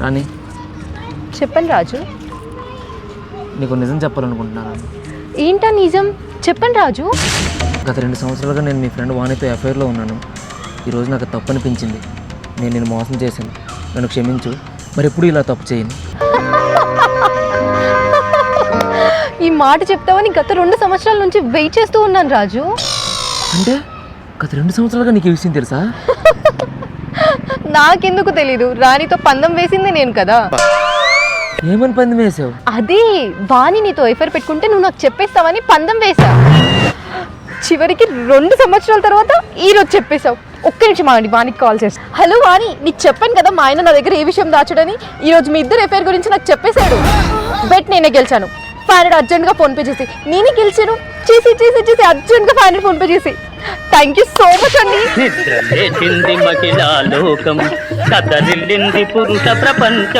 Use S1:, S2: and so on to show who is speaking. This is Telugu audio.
S1: రాని
S2: చెప్పండి రాజు.
S1: నీకు నిజం చెప్పాలనుకుంటున్నాను
S2: ఏంటా నిజం? చెప్పండి రాజు.
S1: గత రెండు సంవత్సరాలుగా నేను మీ ఫ్రెండ్ వాణితో ఎఫ్ఐఆర్లో ఉన్నాను. ఈరోజు నాకు తప్పు అనిపించింది. నేను నేను మోసం చేశాను. నన్ను క్షమించు. మరి ఎప్పుడు ఇలా తప్పు చేయను?
S2: ఈ మాట చెప్తావని గత రెండు సంవత్సరాల నుంచి వెయిట్ చేస్తూ ఉన్నాను రాజు.
S1: అంటే గత రెండు సంవత్సరాలుగా నీకు ఈ విషయం తెలుసా?
S2: నాకెందుకు తెలీదు? రాణితో పందెం వేసింది నేను కదా.
S1: ఏమని పందెం వేసావు?
S2: అదే వాణి నీతో ఎఫర్ పెట్టుకుంటే నువ్వు నాకు చెప్పేస్తావని పందెం వేసా చివరికి రెండు సంవత్సరాల తర్వాత ఈ రోజు చెప్పేశావు. ఒక్క నిమిషం ఆగండి వానికి కాల్ చేసి హలో వాణి నీకు చెప్పాను కదా మా ఆయన నా దగ్గర ఏ విషయం దాచడని? ఈ రోజు మీ ఇద్దరు ఎఫైర్ గురించి నాకు చెప్పేశాడు బెట్ నేనే గెలిచాను. ఫైవ్ హండ్రెడ్ అర్జెంట్గా ఫోన్పే చేసి. నేనే గెలిచాను? చేసి చేసి చేసి అర్జెంట్గా ఫైవ్ హండ్రెడ్ ఫోన్పే చేసి. థ్యాంక్ యూ సో మచ్ అండి
S3: నిద్ర లేచింది మహిళా లోకం కదలిల్లింది పురుష ప్రపంచం.